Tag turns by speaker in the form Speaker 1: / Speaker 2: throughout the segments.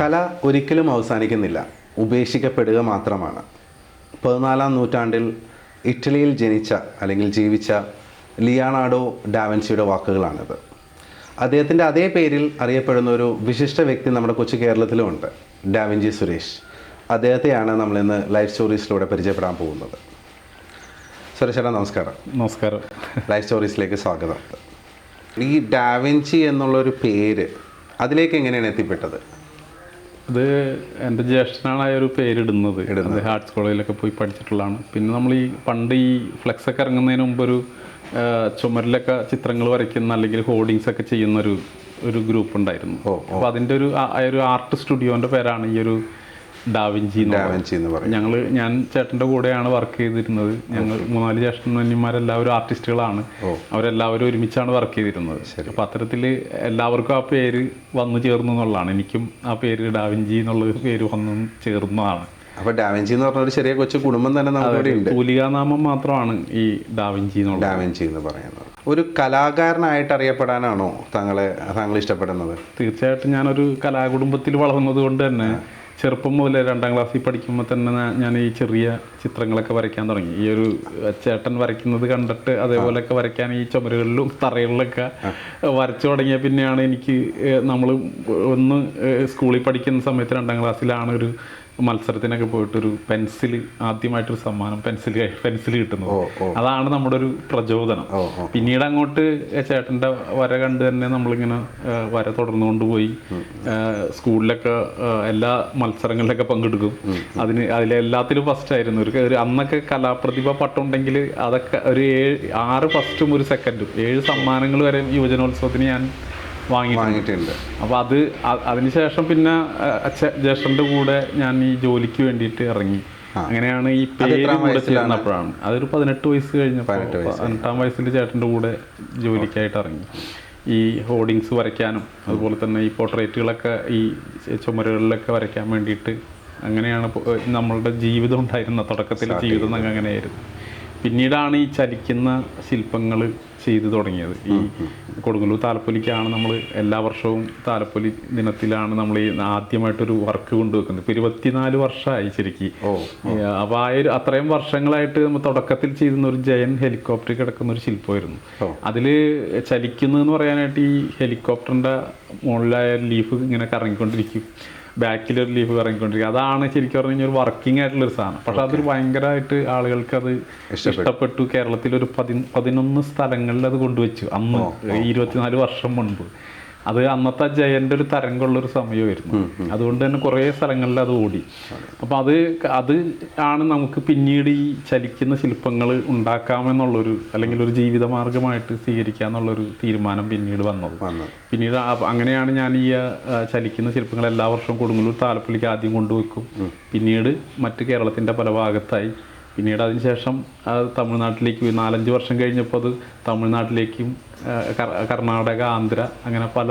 Speaker 1: കല ഒരിക്കലും അവസാനിക്കുന്നില്ല. ഉപേക്ഷിക്കപ്പെടുക മാത്രമാണ്. പതിനാലാം നൂറ്റാണ്ടിൽ ഇറ്റലിയിൽ ജനിച്ച അല്ലെങ്കിൽ ജീവിച്ച ലിയാണാഡോ ഡാവൻസിയുടെ വാക്കുകളാണിത്. അദ്ദേഹത്തിന്റെ അതേ പേരിൽ അറിയപ്പെടുന്ന ഒരു വിശിഷ്ട വ്യക്തി നമ്മുടെ കൊച്ചു കേരളത്തിലുമുണ്ട് ഡാവിൻജി സുരേഷ്. അദ്ദേഹത്തെയാണ് നമ്മളിന്ന് ലൈഫ് സ്റ്റോറീസിലൂടെ പരിചയപ്പെടാൻ പോകുന്നത്. സുരേഷ് ചേട്ടാ നമസ്കാരം.
Speaker 2: നമസ്കാരം.
Speaker 1: ലൈഫ് സ്റ്റോറീസിലേക്ക് സ്വാഗതം. ഈ ഡാവിഞ്ചി എന്നുള്ളൊരു പേര് അതിലേക്ക് എങ്ങനെയാണ് എത്തിപ്പെട്ടത്?
Speaker 2: ഇത് എന്റെ ജ്യേഷ്ഠനാണ് ആ ഒരു പേരിടുന്നത്. ഇടുന്നത്. ഹാർട്സ് കോളേജിലൊക്കെ പോയി പഠിച്ചിട്ടുള്ളതാണ്. പിന്നെ നമ്മൾ ഈ പണ്ട് ഈ ഫ്ലെക്സ് ഒക്കെ ഇറങ്ങുന്നതിന് മുമ്പ് ഒരു ചുമരിലൊക്കെ ചിത്രങ്ങൾ വരയ്ക്കുന്ന അല്ലെങ്കിൽ ഹോർഡിങ്സ് ഒക്കെ ചെയ്യുന്ന ഒരു ഒരു ഗ്രൂപ്പ് ഉണ്ടായിരുന്നു അപ്പോൾ അതിന്റെ ഒരു ആ ഒരു ആർട്ട് സ്റ്റുഡിയോന്റെ പേരാണ് ഈ ഒരു ഡാവിഞ്ചി.
Speaker 1: ഡാവിഞ്ചി എന്ന് പറയും.
Speaker 2: ഞങ്ങൾ ഞാൻ ചേട്ടന്റെ കൂടെയാണ് വർക്ക് ചെയ്തിരുന്നത്. ഞങ്ങൾ മൂന്നാൽ ചേട്ടന്മാരെല്ലാവരും ആർട്ടിസ്റ്റുകളാണ്. അവരെല്ലാവരും ഒരുമിച്ചാണ് വർക്ക് ചെയ്തിരുന്നത്. അപ്പോൾ അത്തരത്തിൽ എല്ലാവർക്കും ആ പേര് വന്നു ചേർന്നു എന്നുള്ളതാണ്. എനിക്കും ആ പേര് ഡാവിഞ്ചി എന്നുള്ള പേര് വന്നു ചേർന്നതാണ്.
Speaker 1: അപ്പോൾ ഡാവിഞ്ചി എന്ന് പറഞ്ഞ ഒരു ചെറിയ കൊച്ചു കുടുംബം തന്നെ നമ്മുടെ ഉണ്ട്
Speaker 2: തൂലികാനാമം മാത്രമാണ് ഈ ഡാവിഞ്ചി എന്നുള്ളത്
Speaker 1: ഡാവിഞ്ചി എന്ന് പറയുന്നത്. ഒരു കലാകാരനായിട്ട് അറിയപ്പെടാനാണോ താങ്കളെ താങ്കൾ ഇഷ്ടപ്പെടുന്നത്?
Speaker 2: തീർച്ചയായിട്ടും ഞാനൊരു കലാകുടുംബത്തിൽ വളർന്നത് കൊണ്ട് തന്നെ ചെറുപ്പം മുതൽ രണ്ടാം ക്ലാസ്സിൽ പഠിക്കുമ്പോൾ തന്നെ ഞാൻ ഈ ചെറിയ ചിത്രങ്ങളൊക്കെ വരയ്ക്കാൻ തുടങ്ങി. ഈ ഒരു ചേട്ടൻ വരയ്ക്കുന്നത് കണ്ടിട്ട് അതേപോലെയൊക്കെ വരയ്ക്കാൻ ഈ ചുമരുകളിലും തറകളിലൊക്കെ വരച്ചു തുടങ്ങിയ പിന്നെയാണ് എനിക്ക് നമ്മൾ ഒന്ന് സ്കൂളിൽ പഠിക്കുന്ന സമയത്ത് രണ്ടാം ക്ലാസ്സിലാണ് ഒരു മത്സരത്തിനൊക്കെ പോയിട്ടൊരു പെൻസിൽ ആദ്യമായിട്ടൊരു സമ്മാനം പെൻസിൽ പെൻസിൽ കിട്ടുന്നത്. അതാണ് നമ്മുടെ ഒരു പ്രചോദനം പിന്നീട് അങ്ങോട്ട് ചേട്ടന്റെ വര കണ്ട് തന്നെ നമ്മളിങ്ങനെ വര തുടർന്നു കൊണ്ടുപോയി സ്കൂളിലൊക്കെ എല്ലാ മത്സരങ്ങളിലൊക്കെ പങ്കെടുക്കും. അതിന് എല്ലാത്തിലും ഫസ്റ്റ് ആയിരുന്നു. ഒരു ഒരു അന്നൊക്കെ കലാപ്രതിഭ പട്ടുണ്ടെങ്കിൽ അതൊക്കെ ഒരു ഏഴ് ആറ് ഫസ്റ്റും ഒരു സെക്കൻഡും ഏഴ് സമ്മാനങ്ങൾ വരെ യുവജനോത്സവത്തിന് ഞാൻ വാങ്ങിയിട്ടുണ്ട്. അപ്പോൾ അത് അതിനുശേഷം പിന്നെ അച്ഛ- ജ്യേഷ്ഠന്റെ കൂടെ ഞാൻ ഈ ജോലിക്ക് വേണ്ടിയിട്ട് ഇറങ്ങി. അങ്ങനെയാണ് ഈ പേര് കൂടെ ചേർന്നപ്പോഴാണ്. അതൊരു പതിനെട്ട് വയസ്സ് കഴിഞ്ഞപ്പോൾ പതിനെട്ടാം വയസ്സിൽ ചേട്ടന്റെ കൂടെ ജോലിക്കായിട്ട് ഇറങ്ങി. ഈ ഹോർഡിങ്സ് വരയ്ക്കാനും അതുപോലെ തന്നെ ഈ പോർട്രേറ്റുകളൊക്കെ ഈ ചുമരുകളിലൊക്കെ വരയ്ക്കാൻ വേണ്ടിയിട്ട് അങ്ങനെയാണ് നമ്മളുടെ ജീവിതം ഉണ്ടായിരുന്ന തുടക്കത്തിലെ ജീവിതം അങ്ങനെയായിരുന്നു. പിന്നീടാണ് ഈ ചലിക്കുന്ന ശില്പങ്ങൾ ചെയ്തു തുടങ്ങിയത്. ഈ കൊടുങ്ങല്ലൂർ താലപ്പൊലിക്കാണ് നമ്മൾ എല്ലാ വർഷവും താലപ്പൊലി ദിനത്തിലാണ് നമ്മൾ ഈ ആദ്യമായിട്ടൊരു വർക്ക് കൊണ്ടുവെക്കുന്നത്. ഇപ്പോൾ ഇരുപത്തിനാല് വർഷമായി ശരിക്കും. അപ്പോൾ ആ ഒരു അത്രയും വർഷങ്ങളായിട്ട് നമ്മൾ തുടക്കത്തിൽ ചെയ്തിരുന്ന ഒരു ജയൻ ഹെലികോപ്റ്റർ കിടക്കുന്ന ഒരു ശില്പമായിരുന്നു. അതിൽ ചലിക്കുന്നതെന്ന് പറയാനായിട്ട് ഈ ഹെലികോപ്റ്ററിന്റെ മുകളിലായ ലീഫ് ഇങ്ങനെ കറങ്ങിക്കൊണ്ടിരിക്കും. ബാക്കിൽ ഒരു ലീഫ് ഇറങ്ങിക്കൊണ്ടിരിക്കുക അതാണ് ശരിക്കും പറഞ്ഞു കഴിഞ്ഞാൽ ഒരു വർക്കിംഗ് ആയിട്ടുള്ള ഒരു സാധനം. പക്ഷെ അതൊരു ഭയങ്കരമായിട്ട് ആളുകൾക്ക് അത് ഇഷ്ടപ്പെട്ടു. കേരളത്തിൽ ഒരു പതി പതിനൊന്ന് സ്ഥലങ്ങളിൽ അത് കൊണ്ടുവച്ചു. അന്ന് ഇരുപത്തിനാല് വർഷം മുൻപ്. അത് അന്നത്തെ ജയന്റെ ഒരു തരംഗമുള്ളൊരു സമയമായിരുന്നു. അതുകൊണ്ട് തന്നെ കുറേ സ്ഥലങ്ങളിൽ അത് ഓടി. അപ്പോൾ അത് അത് ആണ് നമുക്ക് പിന്നീട് ഈ ചലിക്കുന്ന ശില്പങ്ങൾ ഉണ്ടാക്കാമെന്നുള്ളൊരു അല്ലെങ്കിൽ ഒരു ജീവിതമാർഗമായിട്ട് സ്വീകരിക്കാമെന്നുള്ളൊരു തീരുമാനം പിന്നീട് വന്നത്. പിന്നീട് അങ്ങനെയാണ് ഞാൻ ഈ ചലിക്കുന്ന ശില്പങ്ങൾ എല്ലാ വർഷവും കൊടുങ്ങല്ലൂർ താലപ്പള്ളിക്ക് ആദ്യം കൊണ്ടുവെക്കും പിന്നീട് മറ്റ് കേരളത്തിന്റെ പല ഭാഗത്തായി പിന്നീട് അതിനുശേഷം ആ, തമിഴ്നാട്ടിലേക്ക് നാലഞ്ച് വർഷം കഴിഞ്ഞപ്പോൾ അത് തമിഴ്നാട്ടിലേക്കും കർ- കർണാടക ആന്ധ്ര അങ്ങനെ പല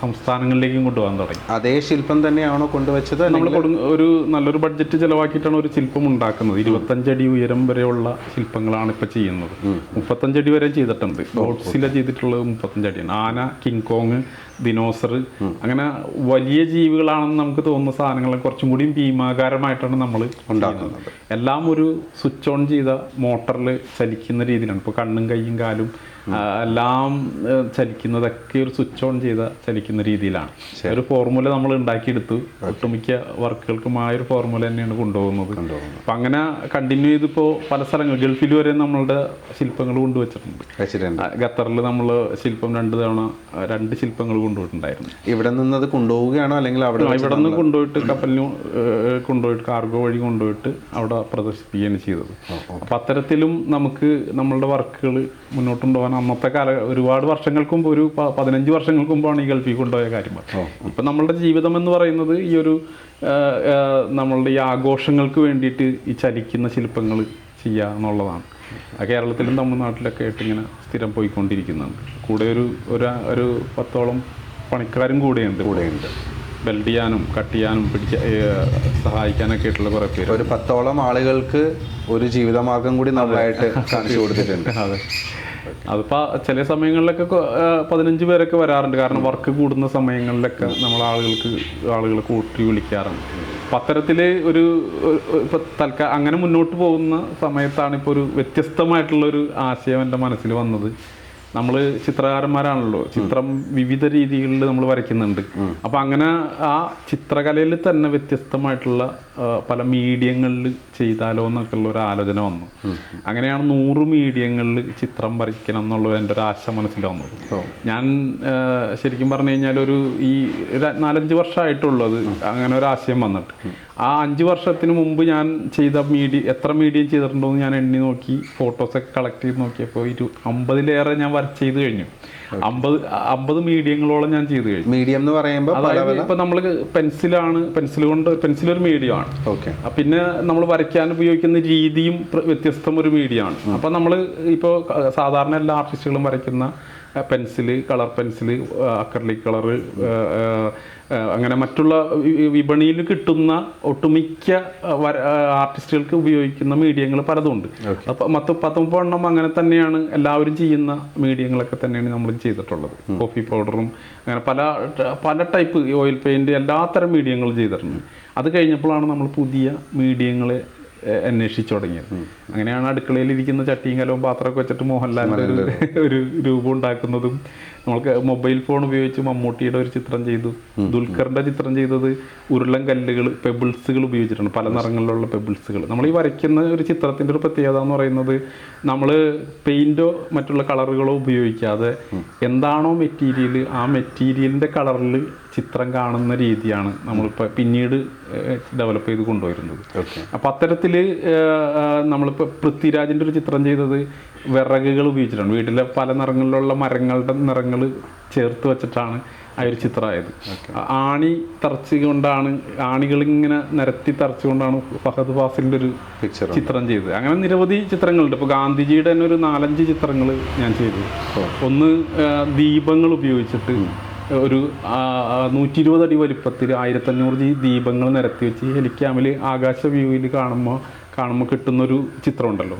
Speaker 2: സംസ്ഥാനങ്ങളിലേക്കും കൊണ്ടുപോകാൻ തുടങ്ങി.
Speaker 1: അതേ ശില്പം തന്നെയാണോ കൊണ്ടുവച്ചത്?
Speaker 2: നമ്മൾ ഒരു നല്ലൊരു ബഡ്ജറ്റ് ചിലവാക്കിയിട്ടാണ് ഒരു ശില്പം ഉണ്ടാക്കുന്നത്. ഇരുപത്തഞ്ചടി ഉയരം വരെയുള്ള ശില്പങ്ങളാണ് ഇപ്പൊ ചെയ്യുന്നത്. മുപ്പത്തഞ്ചടി വരെ ചെയ്തിട്ടുണ്ട്. ഗോഡ്സില ചെയ്തിട്ടുള്ളത് മുപ്പത്തഞ്ചടിയാണ് ആന കിങ് കോങ് ദിനോസർ അങ്ങനെ വലിയ ജീവികളാണെന്ന് നമുക്ക് തോന്നുന്ന സാധനങ്ങൾ കുറച്ചും കൂടി ഭീമാകാരമായിട്ടാണ് നമ്മൾ
Speaker 1: ഉണ്ടാക്കുന്നത്.
Speaker 2: എല്ലാം ഒരു സ്വിച്ച് ഓൺ ചെയ്ത മോട്ടറിൽ ചലിക്കുന്ന രീതിയിലാണ്. ഇപ്പോൾ കണ്ണും കൈയും കാലും എല്ലാം ചലിക്കുന്നതൊക്കെ ഒരു സ്വിച്ച് ഓൺ ചെയ്ത ചലിക്കുന്ന രീതിയിലാണ്. ഒരു ഫോർമുല നമ്മൾ ഉണ്ടാക്കിയെടുത്തു. ഒട്ടുമിക്ക വർക്കുകൾക്കും ആ ഒരു ഫോർമുല തന്നെയാണ് കൊണ്ടുപോകുന്നത്. അപ്പം അങ്ങനെ കണ്ടിന്യൂ ചെയ്തിപ്പോൾ പല സ്ഥലങ്ങൾ ഗൾഫിൽ വരെ നമ്മളുടെ ശില്പങ്ങൾ കൊണ്ടുവച്ചിട്ടുണ്ട്.
Speaker 1: വെച്ചിട്ടുണ്ട്
Speaker 2: ഖത്തറിൽ നമ്മൾ ശില്പം രണ്ട് തവണ രണ്ട് ശില്പങ്ങൾ കൊണ്ടുപോയിട്ടുണ്ടായിരുന്നു
Speaker 1: ഇവിടെ നിന്ന് അത് കൊണ്ടുപോവുകയാണോ അല്ലെങ്കിൽ അവിടെ
Speaker 2: ഇവിടെ നിന്ന് കൊണ്ടുപോയിട്ട് കപ്പലിന് കൊണ്ടുപോയിട്ട് കാർഗോ വഴി കൊണ്ടുപോയിട്ട് അവിടെ പ്രദർശിപ്പിക്കുകയാണ് ചെയ്തത്. അപ്പം അത്തരത്തിലും നമുക്ക് നമ്മളുടെ വർക്കുകൾ മുന്നോട്ട് കൊണ്ടുപോകാൻ അന്നത്തെ കാല ഒരുപാട് വർഷങ്ങൾക്ക് മുമ്പ് ഒരു പതിനഞ്ച് വർഷങ്ങൾക്ക് മുമ്പാണ് ഈ ഗൾഫിൽ കൊണ്ടുപോയ കാര്യം ഇപ്പം നമ്മളുടെ ജീവിതം എന്ന് പറയുന്നത് ഈ ഒരു നമ്മളുടെ ഈ ആഘോഷങ്ങൾക്ക് വേണ്ടിയിട്ട് ഈ ചലിക്കുന്ന ശില്പങ്ങൾ ചെയ്യുക എന്നുള്ളതാണ്. ആ കേരളത്തിലും തമിഴ്നാട്ടിലൊക്കെ ആയിട്ട് ഇങ്ങനെ സ്ഥിരം പോയിക്കൊണ്ടിരിക്കുന്നുണ്ട്. കൂടെ ഒരു ഒരു ഒരു പത്തോളം പണിക്കാരും കൂടെയുണ്ട്.
Speaker 1: കൂടെയുണ്ട്.
Speaker 2: ബെൽഡ് ചെയ്യാനും കട്ട് ചെയ്യാനും പിടിച്ച സഹായിക്കാനൊക്കെ ആയിട്ടുള്ള കുറേ പേര്
Speaker 1: ഒരു പത്തോളം ആളുകൾക്ക് ഒരു ജീവിതമാർഗം കൂടി നന്നായിട്ട് കാണിച്ചു കൊടുത്തിട്ടുണ്ട്.
Speaker 2: അതെ. അതിപ്പോ ചില സമയങ്ങളിലൊക്കെ പതിനഞ്ച് പേരൊക്കെ വരാറുണ്ട്. കാരണം വർക്ക് കൂടുന്ന സമയങ്ങളിലൊക്കെ നമ്മൾ ആളുകൾക്ക് ആളുകളെ കൂട്ടി വിളിക്കാറുണ്ട്. അപ്പം ഒരു ഇപ്പം തൽക്കാ അങ്ങനെ മുന്നോട്ട് പോകുന്ന സമയത്താണ് ഇപ്പോൾ ഒരു വ്യത്യസ്തമായിട്ടുള്ള ഒരു ആശയം എന്റെ മനസ്സിൽ വന്നത്. നമ്മൾ ചിത്രകാരന്മാരാണല്ലോ. ചിത്രം വിവിധ രീതികളിൽ നമ്മൾ വരയ്ക്കുന്നുണ്ട്. അപ്പം അങ്ങനെ ആ ചിത്രകലയിൽ തന്നെ വ്യത്യസ്തമായിട്ടുള്ള പല മീഡിയങ്ങളിൽ ചെയ്താലോ എന്നൊക്കെ ഉള്ള ഒരു ആലോചന വന്നു. അങ്ങനെയാണ് നൂറ് മീഡിയങ്ങളിൽ ചിത്രം വരയ്ക്കണം എന്നുള്ള എന്റെ ഒരു ആശ മനസ്സിൽ വന്നത്. ഞാൻ ശരിക്കും പറഞ്ഞു കഴിഞ്ഞാൽ ഒരു ഈ നാലഞ്ച് വർഷമായിട്ടുള്ളത് അങ്ങനെ ഒരു ആശയം വന്നിട്ട്. ആ അഞ്ച് വർഷത്തിന് മുമ്പ് ഞാൻ ചെയ്ത മീഡിയ എത്ര മീഡിയം ചെയ്തിട്ടുണ്ടോ എന്ന് ഞാൻ എണ്ണി നോക്കി ഫോട്ടോസൊക്കെ കളക്ട് ചെയ്ത് നോക്കിയപ്പോൾ ഇരു അമ്പതിലേറെ ഞാൻ വർക്ക് ചെയ്ത് കഴിഞ്ഞു. അമ്പത് അമ്പത് മീഡിയങ്ങളോളം ഞാൻ ചെയ്തു കഴിഞ്ഞു.
Speaker 1: മീഡിയം എന്ന് പറയുമ്പോൾ
Speaker 2: അതായത് ഇപ്പൊ നമ്മൾ പെൻസിലാണ് പെൻസിൽ കൊണ്ട് പെൻസിൽ ഒരു മീഡിയം ആണ്
Speaker 1: ഓക്കെ
Speaker 2: പിന്നെ നമ്മൾ വരയ്ക്കാൻ ഉപയോഗിക്കുന്ന രീതിയും വ്യത്യസ്തമൊരു വ്യത്യസ്തം ഒരു മീഡിയമാണ്. അപ്പൊ നമ്മൾ ഇപ്പോൾ സാധാരണ എല്ലാ ആർട്ടിസ്റ്റുകളും വരയ്ക്കുന്ന pencil colour pencil acrylic colour അങ്ങനെ മറ്റുള്ള വിപണിയിൽ കിട്ടുന്ന ഒട്ടുമിക്ക വര- ആർട്ടിസ്റ്റുകൾക്ക് ഉപയോഗിക്കുന്ന മീഡിയങ്ങൾ പലതുണ്ട്. അപ്പൊ പത്ത് പത്തൊമ്പതെണ്ണം അങ്ങനെ തന്നെയാണ് എല്ലാവരും ചെയ്യുന്ന മീഡിയങ്ങളൊക്കെ തന്നെയാണ് നമ്മൾ ചെയ്തിട്ടുള്ളത്. കോഫി പൗഡറും അങ്ങനെ പല പല ടൈപ്പ് ഓയിൽ പെയിന്റ് എല്ലാത്തരം മീഡിയങ്ങളും ചെയ്തിട്ടുണ്ട്. അത് കഴിഞ്ഞപ്പോഴാണ് നമ്മൾ പുതിയ മീഡിയങ്ങളെ അന്വേഷിച്ചു തുടങ്ങിയത് അങ്ങനെയാണ് അടുക്കളയിൽ ഇരിക്കുന്ന ചട്ടിയും കലവും പാത്രമൊക്കെ വെച്ചിട്ട് മോഹൻലാൽ ഒരു ഒരു രൂപം ഉണ്ടാക്കുന്നതും നമ്മൾക്ക് മൊബൈൽ ഫോൺ ഉപയോഗിച്ച് മമ്മൂട്ടിയുടെ ഒരു ചിത്രം ചെയ്തു. ദുൽഖറിന്റെ ചിത്രം ചെയ്തത് ഉരുളൻ കല്ലുകൾ പെബിൾസുകൾ ഉപയോഗിച്ചിട്ടുണ്ട് പല നിറങ്ങളിലുള്ള പെബിൾസുകൾ നമ്മൾ ഈ വരയ്ക്കുന്ന ഒരു ചിത്രത്തിന്റെ ഒരു പ്രത്യേകത എന്ന് പറയുന്നത് നമ്മൾ പെയിന്റോ മറ്റുള്ള കളറുകളോ ഉപയോഗിക്കാതെ എന്താണോ മെറ്റീരിയൽ ആ മെറ്റീരിയലിന്റെ കളറിൽ ചിത്രം കാണുന്ന രീതിയാണ് നമ്മളിപ്പോൾ പിന്നീട് ഡെവലപ്പ് ചെയ്ത് കൊണ്ടുവരുന്നത്. അപ്പം അത്തരത്തിൽ നമ്മളിപ്പോൾ പൃഥ്വിരാജിന്റെ ഒരു ചിത്രം ചെയ്തത് വിറകുകൾ ഉപയോഗിച്ചിട്ടാണ്. വീട്ടിലെ പല നിറങ്ങളിലുള്ള മരങ്ങളുടെ നിറങ്ങൾ ചേർത്ത് വെച്ചിട്ടാണ് ആ ഒരു ചിത്രമായത്. ആണി തറച്ച് കൊണ്ടാണ് ആണികൾ ഇങ്ങനെ നിരത്തി തറച്ചുകൊണ്ടാണ് ഫഹദ് ഫാസിലിന്റെ ഒരു
Speaker 1: പിക്ചർ
Speaker 2: ചിത്രം ചെയ്തത്. അങ്ങനെ നിരവധി ചിത്രങ്ങളുണ്ട്. ഇപ്പോൾ ഗാന്ധിജിയുടെ തന്നെ ഒരു നാലഞ്ച് ചിത്രങ്ങൾ ഞാൻ ചെയ്തു. ഒന്ന് ദീപങ്ങൾ ഉപയോഗിച്ചിട്ട് ഒരു നൂറ്റി ഇരുപത് അടി വലിപ്പത്തിൽ ആയിരത്തഞ്ഞൂറ് ജി ദീപങ്ങൾ നിരത്തി വെച്ച് ഹെലിക്യാമിൽ ആകാശ വ്യൂവിൽ കാണുമ്പോൾ കാണുമ്പോൾ കിട്ടുന്നൊരു ചിത്രം ഉണ്ടല്ലോ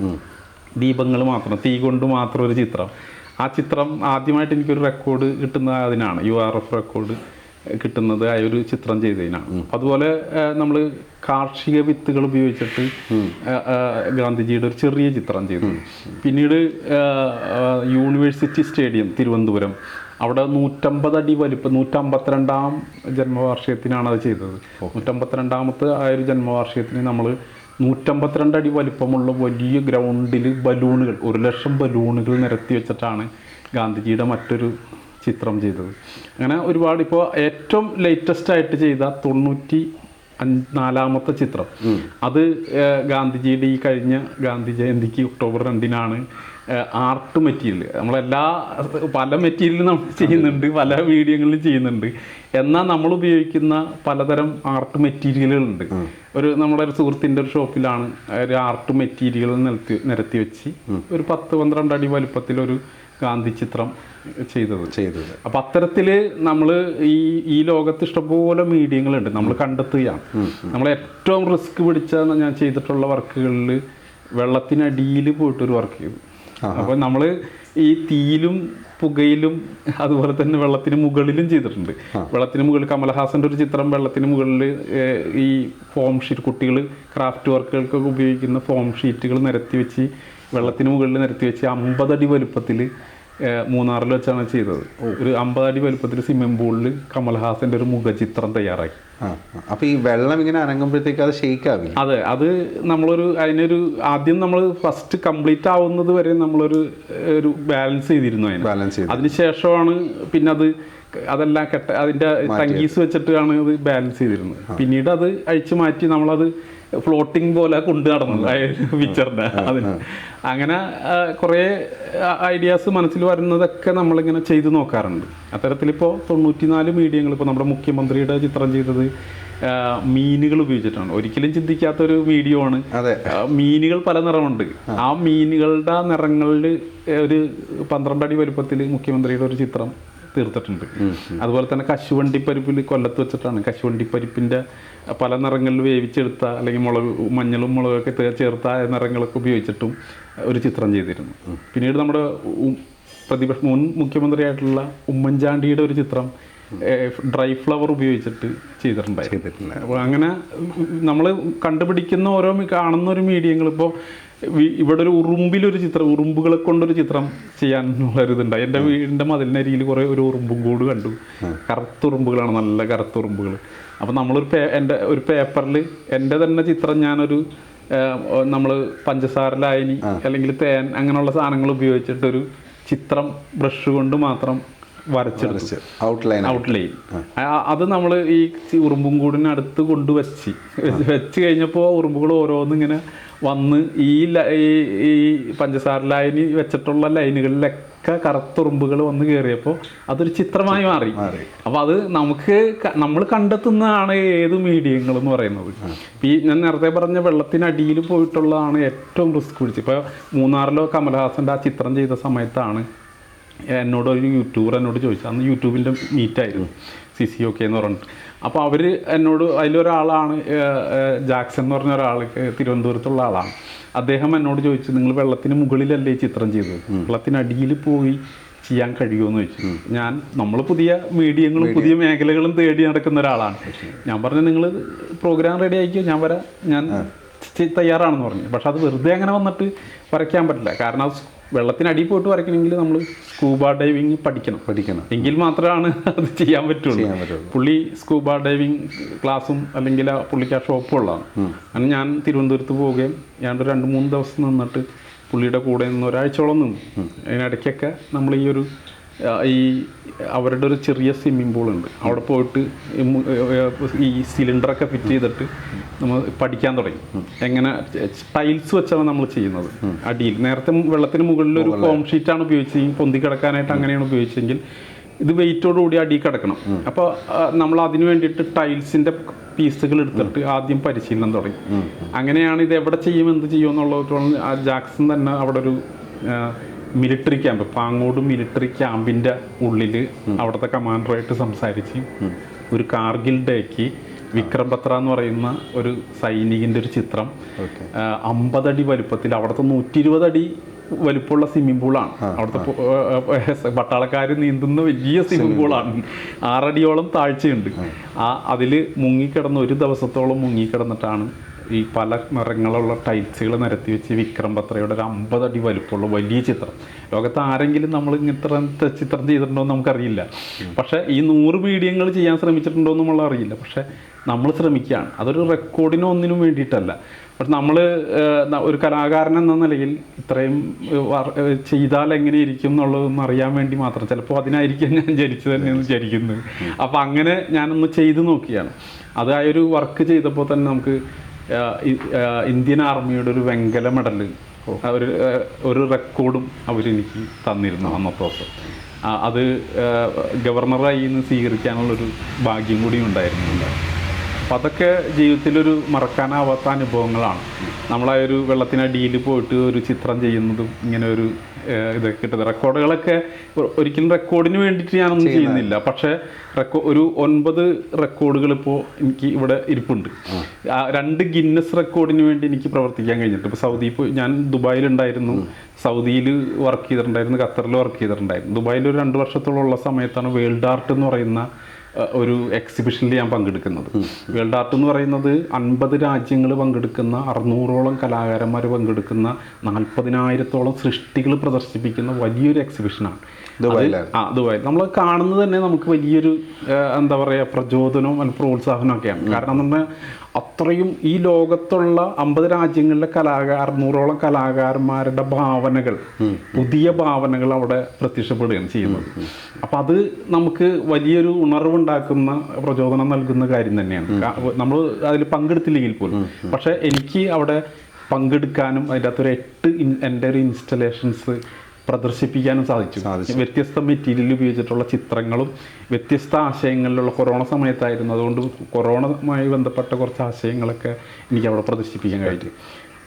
Speaker 2: ദീപങ്ങൾ മാത്രം തീ കൊണ്ട് മാത്രം ഒരു ചിത്രം. ആ ചിത്രം ആദ്യമായിട്ട് എനിക്കൊരു റെക്കോർഡ് കിട്ടുന്ന അതിനാണ് യു ആർ എഫ് റെക്കോർഡ് കിട്ടുന്നത് ആ ഒരു ചിത്രം ചെയ്തതിനാണ്. അതുപോലെ നമ്മൾ കാർഷിക വിത്തുകൾ ഉപയോഗിച്ചിട്ട് ഗാന്ധിജിയുടെ ഒരു ചെറിയ ചിത്രം ചെയ്തു. പിന്നീട് യൂണിവേഴ്സിറ്റി സ്റ്റേഡിയം തിരുവനന്തപുരം. അവിടെ നൂറ്റമ്പത് അടി വലിപ്പം നൂറ്റമ്പത്തിരണ്ടാം ജന്മവാർഷികത്തിനാണ് അത് ചെയ്തത്. നൂറ്റമ്പത്തിരണ്ടാമത്തെ ആ ഒരു ജന്മവാർഷികത്തിന് നമ്മൾ നൂറ്റമ്പത്തിരണ്ട് അടി വലിപ്പമുള്ള വലിയ ഗ്രൗണ്ടിൽ ബലൂണുകൾ ഒരു ലക്ഷം ബലൂണുകൾ നിരത്തി വെച്ചിട്ടാണ് ഗാന്ധിജിയുടെ മറ്റൊരു ചിത്രം ചെയ്തത്. അങ്ങനെ ഒരുപാട് ഇപ്പോൾ ഏറ്റവും ലേറ്റസ്റ്റ് ആയിട്ട് ചെയ്ത തൊണ്ണൂറ്റി നാലാമത്തെ ചിത്രം. അത് ഗാന്ധിജിയുടെ ഈ കഴിഞ്ഞ ഗാന്ധി ജയന്തിക്ക് ഒക്ടോബർ രണ്ടിനാണ് ആർട്ട് മെറ്റീരിയൽ. നമ്മളെല്ലാ പല മെറ്റീരിയലും നമ്മൾ ചെയ്യുന്നുണ്ട് പല വീഡിയോകളിലും ചെയ്യുന്നുണ്ട്. എന്നാൽ നമ്മൾ ഉപയോഗിക്കുന്ന പലതരം ആർട്ട് മെറ്റീരിയലുകളുണ്ട്. ഒരു നമ്മുടെ ഒരു സുഹൃത്തിന്റെ ഒരു ഷോപ്പിലാണ് ഒരു ആർട്ട് മെറ്റീരിയൽ നിരത്തി നിരത്തി വെച്ച് ഒരു പത്ത് പന്ത്രണ്ട് അടി വലുപ്പത്തിൽ ഒരു ഗാന്ധി ചിത്രം ചെയ്തത്.
Speaker 1: ചെയ്തത്.
Speaker 2: അപ്പൊ അത്തരത്തിൽ നമ്മൾ ഈ ഈ ലോകത്ത് ഇഷ്ടംപോലെ മീഡിയങ്ങളുണ്ട്. നമ്മൾ കണ്ടെത്തുകയാണ് നമ്മൾ ഏറ്റവും റിസ്ക് പിടിച്ച ഞാൻ ചെയ്തിട്ടുള്ള വർക്കുകളിൽ വെള്ളത്തിനടിയിൽ പോയിട്ടൊരു വർക്ക് ചെയ്തു. അപ്പൊ നമ്മൾ ഈ തീയിലും പുകയിലും അതുപോലെ തന്നെ വെള്ളത്തിന് മുകളിലും ചെയ്തിട്ടുണ്ട്. വെള്ളത്തിന് മുകളിൽ കമലഹാസന്റെ ഒരു ചിത്രം വെള്ളത്തിന് മുകളിൽ ഈ ഫോം ഷീറ്റ് കുട്ടികൾ ക്രാഫ്റ്റ് വർക്കുകൾക്കൊക്കെ ഉപയോഗിക്കുന്ന ഫോം ഷീറ്റുകൾ നിരത്തി വെച്ച് വെള്ളത്തിന് മുകളിൽ നിരത്തി വെച്ച് അമ്പതടി വലുപ്പത്തിൽ മൂന്നാറിൽ വെച്ചാണ് ചെയ്തത്. ഒരു അമ്പതടി വലുപ്പത്തിൽ സ്വിമ്മിംഗ് പൂളിൽ കമൽഹാസന്റെ ഒരു മുഖചിത്രം തയ്യാറാക്കി.
Speaker 1: അപ്പൊ ഈ വെള്ളം ഇങ്ങനെ അനങ്ങുമ്പോഴത്തേക്ക് അത് ഷെയ്ക്ക് ആവില്ല?
Speaker 2: അതെ അത് നമ്മളൊരു അതിനൊരു ആദ്യം നമ്മൾ ഫസ്റ്റ് കംപ്ലീറ്റ് ആവുന്നത് വരെ നമ്മളൊരു ഒരു ബാലൻസ് ചെയ്തിരുന്നു അതിന്.
Speaker 1: ബാലൻസ് ചെയ്തു.
Speaker 2: അതിനുശേഷമാണ് പിന്നെ അത് അതെല്ലാം കെട്ട അതിന്റെ തങ്കീസ് വെച്ചിട്ടാണ് അത് ബാലൻസ് ചെയ്തിരുന്നത്. പിന്നീട് അത് അഴിച്ചു മാറ്റി നമ്മളത് ഫ്ലോട്ടിംഗ് പോലെ കൊണ്ടു നടന്നു പിക്ചറിന്റെ അതിന്. അങ്ങനെ കുറെ ഐഡിയാസ് മനസ്സിൽ വരുന്നതൊക്കെ നമ്മളിങ്ങനെ ചെയ്തു നോക്കാറുണ്ട്. അത്തരത്തിലിപ്പോൾ തൊണ്ണൂറ്റിനാല് മീഡിയങ്ങൾ ഇപ്പോൾ നമ്മുടെ മുഖ്യമന്ത്രിയുടെ ചിത്രം ചെയ്തത് മീനുകൾ ഉപയോഗിച്ചിട്ടാണ്. ഒരിക്കലും ചിന്തിക്കാത്ത ഒരു വീഡിയോ ആണ് മീനുകൾ പല നിറമുണ്ട്. ആ. മീനുകളുടെ നിറങ്ങളിൽ ഒരു പന്ത്രണ്ട് അടി വലുപ്പത്തിൽ മുഖ്യമന്ത്രിയുടെ ഒരു ചിത്രം തീർത്തിട്ടുണ്ട്. അതുപോലെ തന്നെ കശുവണ്ടി പരിപ്പിൽ കൊല്ലത്ത് വെച്ചിട്ടാണ്. കശുവണ്ടി പരിപ്പിന്റെ പല നിറങ്ങളിൽ വേവിച്ചെടുത്ത അല്ലെങ്കിൽ മുളക് മഞ്ഞളും മുളകൊക്കെ ചേർത്ത ആ നിറങ്ങളൊക്കെ ഉപയോഗിച്ചിട്ടും ഒരു ചിത്രം ചെയ്തിരുന്നു. പിന്നീട് നമ്മുടെ പ്രതിപക്ഷ മുൻ മുഖ്യമന്ത്രിയായിട്ടുള്ള ഉമ്മൻചാണ്ടിയുടെ ഒരു ചിത്രം ഡ്രൈ ഫ്ലവർ ഉപയോഗിച്ചിട്ട് ചെയ്തിട്ടുണ്ടായിരുന്നു. അപ്പോൾ അങ്ങനെ നമ്മൾ കണ്ടുപിടിക്കുന്ന ഓരോ കാണുന്ന ഒരു മീഡിയങ്ങൾ ഇപ്പോൾ ഇവിടെ ഒരു ഉറുമ്പിലൊരു ചിത്രം ഉറുമ്പുകളെ കൊണ്ടൊരു ചിത്രം ചെയ്യാനുള്ള ഒരു ഇതുണ്ടായി എന്റെ വീടിന്റെ മതിലിനരിയിൽ കുറേ ഒരു ഉറുമ്പും കൂട് കണ്ടു. കറുത്ത ഉറുമ്പുകളാണ് നല്ല കറുത്ത ഉറുമ്പുകൾ അപ്പോൾ നമ്മളൊരു പേ എന്റെ ഒരു പേപ്പറിൽ എന്റെ തന്നെ ചിത്രം ഞാനൊരു നമ്മൾ പഞ്ചസാര ലായനി അല്ലെങ്കിൽ തേൻ അങ്ങനെയുള്ള സാധനങ്ങൾ ഉപയോഗിച്ചിട്ടൊരു ചിത്രം ബ്രഷ് കൊണ്ട് മാത്രം വരച്ചെടുത്തു.
Speaker 1: ഔട്ട്ലൈൻ
Speaker 2: ഔട്ട്ലൈൻ അത് നമ്മൾ ഈ ഉറുമ്പും കൂടിനടുത്ത് കൊണ്ട് വെച്ച് വെച്ച് കഴിഞ്ഞപ്പോൾ ഉറുമ്പുകൾ ഓരോന്നിങ്ങനെ വന്ന് ഈ ഈ പഞ്ചസാര ലൈനി വെച്ചിട്ടുള്ള ലൈനുകളിലൊക്കെ കറുത്തുറുമ്പുകൾ വന്ന് കയറിയപ്പോൾ അതൊരു ചിത്രമായി മാറി.
Speaker 1: അപ്പം
Speaker 2: അപ്പോൾ അത് നമുക്ക് നമ്മൾ കണ്ടെത്തുന്നതാണ് ഏത് മീഡിയങ്ങൾ എന്ന് പറയുന്നത്. ഈ ഞാൻ നേരത്തെ പറഞ്ഞ വെള്ളത്തിനടിയിൽ പോയിട്ടുള്ളതാണ് ഏറ്റവും റിസ്ക് പിടിച്ച് ഇപ്പോൾ മൂന്നാറിലോ കമൽഹാസന്റെ ആ ചിത്രം ചെയ്ത സമയത്താണ് എന്നോട് ഒരു യൂട്യൂബർ എന്നോട് ചോദിച്ചു. അന്ന് യൂട്യൂബിന്റെ മീറ്റായിരുന്നു സി സി ഒക്കെ എന്ന് പറഞ്ഞിട്ട്. അപ്പോൾ അവർ എന്നോട് അതിലൊരാളാണ് ജാക്സൺ എന്ന് പറഞ്ഞ ഒരാൾ തിരുവനന്തപുരത്തുള്ള ആളാണ്. അദ്ദേഹം എന്നോട് ചോദിച്ചു നിങ്ങൾ വെള്ളത്തിന് മുകളിലല്ലേ ചിത്രം ചെയ്തത്? വെള്ളത്തിനടിയിൽ പോയി ചെയ്യാൻ കഴിയുമെന്ന് ചോദിച്ചു. ഞാൻ നമ്മൾ പുതിയ മീഡിയങ്ങളും പുതിയ മേഖലകളും തേടി നടക്കുന്ന ഒരാളാണ്. ഞാൻ പറഞ്ഞു നിങ്ങൾ പ്രോഗ്രാം റെഡി ആയിക്കോ? ഞാൻ വരാം. ഞാൻ തയ്യാറാണെന്ന് പറഞ്ഞു. പക്ഷെ അത് വെറുതെ അങ്ങനെ വന്നിട്ട് വരയ്ക്കാൻ പറ്റില്ല. കാരണം അത് വെള്ളത്തിനടിയിൽ പോയിട്ട് വരയ്ക്കണമെങ്കിൽ നമ്മൾ സ്കൂബ ഡൈവിങ് പഠിക്കണം.
Speaker 1: പഠിക്കണം.
Speaker 2: എങ്കിൽ മാത്രമാണ് അത് ചെയ്യാൻ പറ്റുള്ളൂ. പുള്ളി സ്കൂബ ഡൈവിങ് ക്ലാസ്സും അല്ലെങ്കിൽ ആ പുള്ളിക്ക് ആ ഷോപ്പും ഉള്ളതാണ്. അങ്ങനെ ഞാൻ തിരുവനന്തപുരത്ത് പോവുകയും ഞാൻ രണ്ട് മൂന്ന് ദിവസം നിന്നിട്ട് പുള്ളിയുടെ കൂടെ നിന്ന് ഒരാഴ്ചയോളം നിന്നു. അതിനിടയ്ക്കൊക്കെ നമ്മൾ ഈ ഒരു ഈ അവരുടെ ഒരു ചെറിയ സ്വിമ്മിംഗ് പൂൾ ഉണ്ട്. അവിടെ പോയിട്ട് ഈ സിലിണ്ടറൊക്കെ ഫിറ്റ് ചെയ്തിട്ട് നമ്മൾ പഠിക്കാൻ തുടങ്ങി. എങ്ങനെ ടൈൽസ് വെച്ചാണ് നമ്മൾ ചെയ്യുന്നത്. അടിയിൽ. നേരത്തെ വെള്ളത്തിന് മുകളിൽ ഒരു ഫോം ഷീറ്റാണ് ഉപയോഗിച്ചത് പൊന്തി കിടക്കാനായിട്ട് അങ്ങനെയാണ് ഉപയോഗിച്ചെങ്കിൽ ഇത് വെയിറ്റോടുകൂടി അടി കിടക്കണം. അപ്പോൾ നമ്മൾ അതിന് വേണ്ടിയിട്ട് ടൈൽസിന്റെ പീസുകൾ എടുത്തിട്ട് ആദ്യം പരിശീലനം തുടങ്ങി. അങ്ങനെയാണ് ഇത് എവിടെ ചെയ്യും എന്ത് ചെയ്യും എന്നുള്ളത് ആ ജാക്സൺ തന്നെ അവിടെ ഒരു മിലിറ്ററി ക്യാമ്പ് പാങ്ങോട് മിലിറ്ററി ക്യാമ്പിന്റെ ഉള്ളിൽ അവിടുത്തെ കമാൻഡറായിട്ട് സംസാരിച്ച് ഒരു കാർഗിൽ ഡേക്ക് വിക്രം ബത്ര എന്ന് പറയുന്ന ഒരു സൈനികന്റെ ഒരു ചിത്രം അമ്പതടി വലുപ്പത്തിൽ അവിടുത്തെ നൂറ്റി ഇരുപതടി വലുപ്പമുള്ള വലിപ്പമുള്ള സ്വിമ്മിംഗ് പൂളാണ് അവിടുത്തെ പട്ടാളക്കാർ നീന്തുന്ന വലിയ സ്വിമ്മിംഗ് പൂളാണ് ആറടിയോളം താഴ്ചയുണ്ട്. ആ. അതിൽ മുങ്ങിക്കിടന്ന് ഒരു ദിവസത്തോളം മുങ്ങിക്കിടന്നിട്ടാണ് ഈ പല നിറങ്ങളുള്ള ടൈൽസുകൾ നിരത്തി വെച്ച് വിക്രം ബത്രയുടെ ഒരു അമ്പതടി വലുപ്പമുള്ള വലിയ ചിത്രം. ലോകത്ത് ആരെങ്കിലും നമ്മൾ ഇങ്ങനത്തെ ചിത്രം ചെയ്തിട്ടുണ്ടോ എന്ന് നമുക്കറിയില്ല. പക്ഷേ ഈ നൂറ് മീഡിയങ്ങൾ ചെയ്യാൻ ശ്രമിച്ചിട്ടുണ്ടോ എന്ന് നമ്മൾ അറിയില്ല. പക്ഷേ നമ്മൾ ശ്രമിക്കുകയാണ്. അതൊരു റെക്കോർഡിനോ ഒന്നിനും വേണ്ടിയിട്ടല്ല. പക്ഷെ നമ്മൾ ഒരു കലാകാരൻ എന്ന നിലയിൽ ഇത്രയും ചെയ്താൽ എങ്ങനെ ഇരിക്കും എന്നുള്ളതെന്ന് അറിയാൻ വേണ്ടി മാത്രം ചിലപ്പോൾ അതിനായിരിക്കും ഞാൻ ജനിച്ചു തന്നെയെന്ന് വിചാരിക്കുന്നത്. അപ്പം അങ്ങനെ ഞാനൊന്ന് ചെയ്ത് നോക്കിയാണ് അതായൊരു ഒരു വർക്ക് ചെയ്തപ്പോൾ തന്നെ നമുക്ക് ഇന്ത്യൻ ആർമിയുടെ ഒരു വെങ്കല മെഡൽ അവർ ഒരു റെക്കോർഡും അവരെനിക്ക് തന്നിരുന്നു അന്നത്തെ ദിവസം. അത് ഗവർണറായി നിന്ന് സ്വീകരിക്കാനുള്ളൊരു ഭാഗ്യം കൂടി ഉണ്ടായിരുന്നു. അപ്പം അതൊക്കെ ജീവിതത്തിലൊരു മറക്കാനാവാത്ത അനുഭവങ്ങളാണ്. നമ്മളാ ഒരു വെള്ളത്തിനടിയിൽ പോയിട്ട് ഒരു ചിത്രം ചെയ്യുന്നതും ഇങ്ങനെ ഒരു ഇതൊക്കെ കിട്ടുന്നത് റെക്കോർഡുകളൊക്കെ ഒരിക്കലും റെക്കോർഡിന് വേണ്ടിയിട്ട് ഞാനൊന്നും ചെയ്യുന്നില്ല. പക്ഷേ റെക്കോ ഒരു ഒൻപത് റെക്കോർഡുകൾ ഇപ്പോൾ എനിക്ക് ഇവിടെ ഇരിപ്പുണ്ട്. രണ്ട് ഗിന്നസ് റെക്കോർഡിന് വേണ്ടി എനിക്ക് പ്രവർത്തിക്കാൻ കഴിഞ്ഞിട്ടുണ്ട്. ഇപ്പോൾ സൗദി പോയി ഞാൻ ദുബായിലുണ്ടായിരുന്നു. സൗദിയിൽ വർക്ക് ചെയ്തിട്ടുണ്ടായിരുന്നു ഖത്തറിൽ വർക്ക് ചെയ്തിട്ടുണ്ടായിരുന്നു. ദുബായിൽ ഒരു രണ്ട് വർഷത്തോളം ഉള്ള സമയത്താണ് വേൾഡ് ആർട്ട് എന്ന് പറയുന്ന ഒരു എക്സിബിഷനിൽ ഞാൻ പങ്കെടുക്കുന്നത്. വേൾഡ് ആർട്ട് എന്ന് പറയുന്നത് അൻപത് രാജ്യങ്ങൾ പങ്കെടുക്കുന്ന അറുന്നൂറോളം കലാകാരന്മാർ പങ്കെടുക്കുന്ന നാൽപ്പതിനായിരത്തോളം സൃഷ്ടികൾ പ്രദർശിപ്പിക്കുന്ന വലിയൊരു എക്സിബിഷനാണ് ആ ദുബായ്. നമ്മൾ കാണുന്നത് തന്നെ നമുക്ക് വലിയൊരു എന്താ പറയുക പ്രചോദനവും അല്ലെങ്കിൽ പ്രോത്സാഹനവും ഒക്കെയാണ്. കാരണം എന്ന് പറഞ്ഞാൽ അത്രയും ഈ ലോകത്തുള്ള അമ്പത് രാജ്യങ്ങളിലെ കലാകാർ നൂറോളം കലാകാരന്മാരുടെ ഭാവനകൾ പുതിയ ഭാവനകൾ അവിടെ പ്രത്യക്ഷപ്പെടുകയാണ് ചെയ്യുന്നത്. അപ്പം അത് നമുക്ക് വലിയൊരു ഉണർവുണ്ടാക്കുന്ന പ്രചോദനം നൽകുന്ന കാര്യം തന്നെയാണ്. നമ്മൾ അതിൽ പങ്കെടുത്തില്ലെങ്കിൽ പോലും. പക്ഷേ എനിക്ക് അവിടെ പങ്കെടുക്കാനും അതിന്റെ അകത്തൊരു എട്ട് എന്റെ ഒരു ഇൻസ്റ്റലേഷൻസ് പ്രദർശിപ്പിക്കാനും സാധിച്ചു. വ്യത്യസ്ത മെറ്റീരിയൽ ഉപയോഗിച്ചിട്ടുള്ള ചിത്രങ്ങളും വ്യത്യസ്ത ആശയങ്ങളിലുള്ള കൊറോണ സമയത്തായിരുന്നു. അതുകൊണ്ട് കൊറോണയുമായി ബന്ധപ്പെട്ട കുറച്ച് ആശയങ്ങളൊക്കെ എനിക്ക് അവിടെ പ്രദർശിപ്പിക്കാൻ കഴിഞ്ഞു.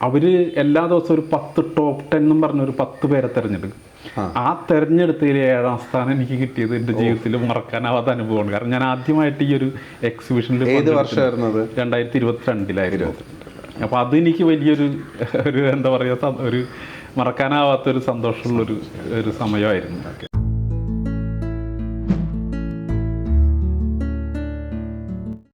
Speaker 2: അവർ എല്ലാ ദിവസവും ഒരു പത്ത് ടോപ്പ് ടെൻ എന്നും പറഞ്ഞ ഒരു പത്ത് പേരെ തിരഞ്ഞെടുക്കും. ആ. തെരഞ്ഞെടുത്തതിൽ ഏഴാം സ്ഥാനം എനിക്ക് കിട്ടിയത് എന്റെ ജീവിതത്തിൽ മറക്കാനാവാത്ത അനുഭവമാണ്. കാരണം ഞാൻ ആദ്യമായിട്ട് ഈ ഒരു എക്സിബിഷനിൽ
Speaker 1: ഏത്
Speaker 2: രണ്ടായിരത്തി ഇരുപത്തിരണ്ടിലായിരുന്നു. അപ്പോൾ അതെനിക്ക് വലിയൊരു ഒരു എന്താ പറയുക ഒരു മറക്കാനാവാത്തൊരു സന്തോഷമുള്ളൊരു ഒരു സമയമായിരുന്നു.